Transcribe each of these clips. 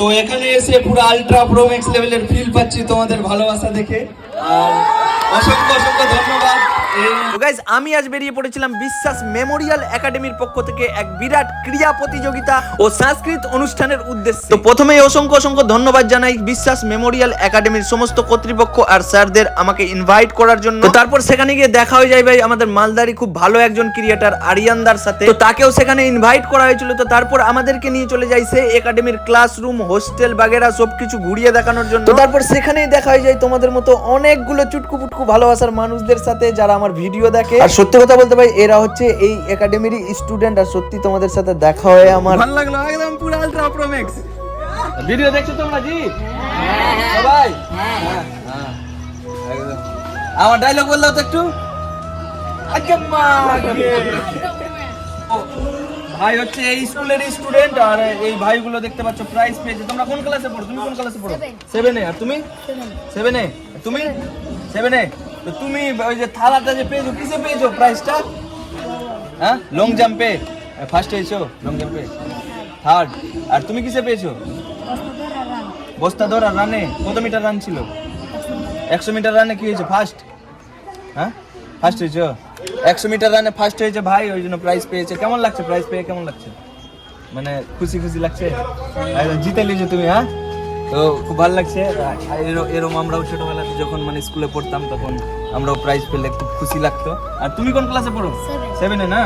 তো এখানে এসে পুরো আলট্রা প্রোমেক্স লেভেলের ফিল পাচ্ছি তোমাদের ভালোবাসা দেখে। আর অসংখ্য অসংখ্য ধন্যবাদ। গাইজ আমি আজ বেরিয়ে পড়েছিলাম বিশ্বাস মেমোরিয়াল একাডেমির পক্ষ থেকে এক বিরাট ক্রীড়া প্রতিযোগিতা ও সংস্কৃত অনুষ্ঠানের উদ্দেশ্যে। তো প্রথমেই অসংখ্য অসংখ্য ধন্যবাদ জানাই বিশ্বাস মেমোরিয়াল একাডেমির সমস্ত কর্তৃপক্ষ আর স্যারদের আমাকে ইনভাইট করার জন্য। তারপর সেখানে গিয়ে দেখা হয়ে যায় ভাই, আমাদের মালদারি খুব ভালো একজন ক্রিয়েটার আরিয়ানদার সাথে। তো তাকেও সেখানে ইনভাইট করা হয়েছিল। তো তারপর আমাদেরকে নিয়ে চলে যায় সে একাডেমির ক্লাসরুম হোস্টেল বাগেরা সবকিছু ঘুরিয়ে দেখানোর জন্য। তো তারপর সেখানেই দেখা হয়ে যায় তোমাদের মতো অনেকগুলো চুটকু পুটকু ভালোবাসার মানুষদের সাথে যারা আমার ভিডিও দেখে। আর সত্যি কথা বলতে ভাই এরা হচ্ছে এই একাডেমিরই স্টুডেন্ট আর সত্যি তোমাদের সাথে দেখা হয়ে আমার ভালো লাগল একদম পুরো আলট্রা প্রো ম্যাক্স ভিডিও দেখছ তোমরা জি? সবাই? হ্যাঁ হ্যাঁ একদম। আমার ডায়লগ বল দাও তো একটু। আজকে ভাই হচ্ছে এই স্কুলের স্টুডেন্ট আর এই ভাইগুলো দেখতে পাচ্ছ প্রাইজ পেয়েছে। তোমরা কোন ক্লাসে পড়ো? তুমি কোন ক্লাসে পড়ো? সেভেনে আর তুমি? সেভেনে তুমি? সেভেনে তো তুমি ওই যে থালাটা যে পেয়েছ, কিসে পেয়েছ প্রাইজটা হ্যাঁ? লং জাম্পে ফার্স্ট হয়েছো? লং জাম্পে থার্ড আর তুমি কিসে পেয়েছ? বস্তা ধরা রানে কত মিটার রান ছিল? একশো মিটার রানে কি হয়েছে? ফার্স্ট হ্যাঁ? ফার্স্ট হয়েছো? একশো মিটার রানে ফার্স্ট হয়েছে ভাই, ওই জন্য প্রাইজ পেয়েছে। কেমন লাগছে? প্রাইজ পেয়ে কেমন লাগছে? মানে খুশি খুশি লাগছে? জিতে নিয়েছো তুমি হ্যাঁ? তো খুব ভালো লাগছে। আর এরম এরম আমরাও ছোটবেলাতে যখন মানে স্কুলে পড়তাম তখন আমরাও প্রাইজ পেলে খুব খুশি লাগতো। আর তুমি কোন ক্লাসে পড়ো? সেভেনে না?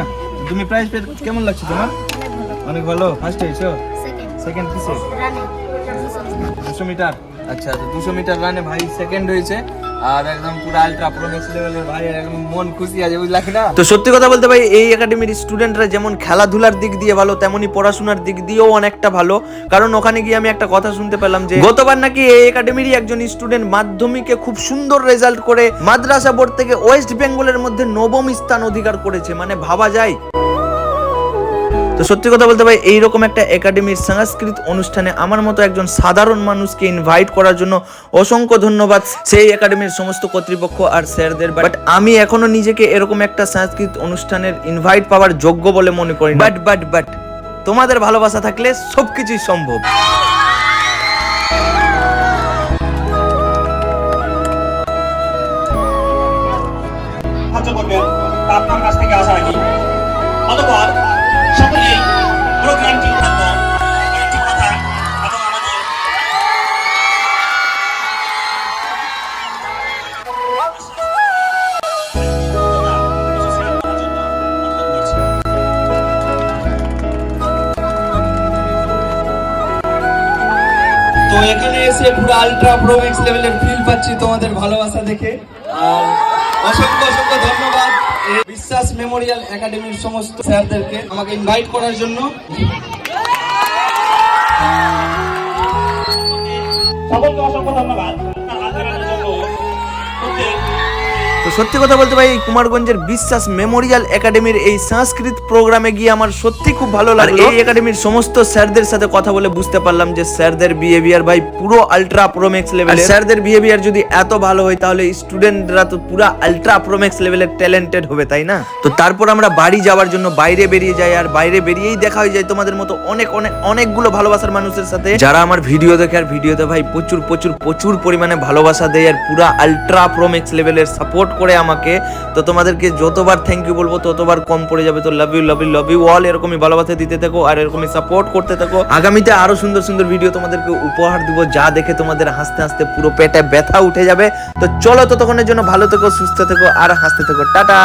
তুমি প্রাইজ পেয়ে কেমন লাগছে তোমার? অনেক ভালো। ফার্স্ট হয়েছো সেকেন্ড কিসে? দুশো মিটার। আচ্ছা তো দুশো মিটার রানে ভাই সেকেন্ড হয়েছে। আর একদম পুরো আলট্রা প্রো ম্যাক্স লেভেলের ভাই, একদম মন খুশি আছে, বুঝলা না? তো সত্যি কথা বলতে ভাই, এই একাডেমির স্টুডেন্টরা যেমন খেলাধুলার দিক দিয়ে ভালো তেমনি পড়াশোনার দিক দিয়েও অনেকটা ভালো। কারণ ওখানে গিয়ে আমি একটা কথা শুনতে পেলাম যে, গতবার নাকি এই একাডেমিরই একজন স্টুডেন্ট মাধ্যমিকে খুব সুন্দর রেজাল্ট করে মাদ্রাসা বোর্ড থেকে ওয়েস্ট বেঙ্গলের মধ্যে নবম স্থান অধিকার করেছে। মানে ভাবা যায়। তো সত্যি কথা বলতে ভাই, এইরকম একটা একাডেমির সাংস্কৃতিক অনুষ্ঠানে আমার মতো একজন সাধারণ মানুষকে ইনভাইট করার জন্য অসংখ্য ধন্যবাদ সেই একাডেমির সমস্ত কর্তৃপক্ষ আর স্যারদের। বাট আমি এখনও নিজেকে এরকম একটা সাংস্কৃতিক অনুষ্ঠানের ইনভাইট পাওয়ার যোগ্য বলে মনে করি বাট বাট বাট তোমাদের ভালোবাসা থাকলে সব কিছুই সম্ভব। তো এখানে এসে পুরো আলট্রা প্রো ম্যাক্স লেভেলের ফিল পাচ্ছি তোমাদের ভালোবাসা দেখে। আর অসংখ্য অসংখ্য ধন্যবাদ। বিশ্বাস মেমোরিয়াল একাডেমির সমস্ত স্যারদেরকে আমাকে ইনভাইট করার জন্য। সকলকে অসংখ্য ধন্যবাদ। সত্যি কথা বলতে ভাই কুমারগঞ্জের বিশ্বাস মেমোরিয়াল একাডেমির এই সংস্কৃত প্রোগ্রামে গিয়ে আমার সত্যি খুব ভালো লাগল। এই একাডেমির সমস্ত স্যারদের সাথে কথা বলে বুঝতে পারলাম যে স্যারদের বিহেভিয়ার ভাই পুরো আলট্রা প্রোমেক্স লেভেল স্যারদের বিহেভিয়ার যদি এত ভালো হয় তাহলে স্টুডেন্টরা তো পুরো আলট্রা প্রোমেক্স লেভেলের ট্যালেন্টেড হবে তাই না? তো তারপর আমরা বাড়ি যাওয়ার জন্য বাইরে বেরিয়ে যাই আর বাইরে বেরিয়েই দেখা হয়ে যায় তোমাদের মতো অনেক অনেক অনেকগুলো ভালোবাসার মানুষের সাথে। যারা আমার ভিডিও দেখে আর ভিডিওতে ভাই প্রচুর প্রচুর প্রচুর পরিমাণে ভালোবাসা দেয় আর পুরা আলট্রা প্রোমেক্স লেভেলের সাপোর্ট করে আমাকে, তো তোমাদেরকে যতবার থ্যাংক ইউ বলব, ততবার কম পড়ে যাবে। তো love you love you love you all এরকমই ভালোবাসা দিতে থাকো আর এরকমই সাপোর্ট করতে থাকো। আগামীতে আরও সুন্দর সুন্দর ভিডিও তোমাদেরকে উপহার দিব, যা দেখে তোমাদের হাসতে হাসতে পুরো পেটে ব্যথা উঠে যাবে। তো চলো ততক্ষণের জন্য ভালো থেকো, সুস্থ থেকো, আর হাসতে থেকো। টাটা!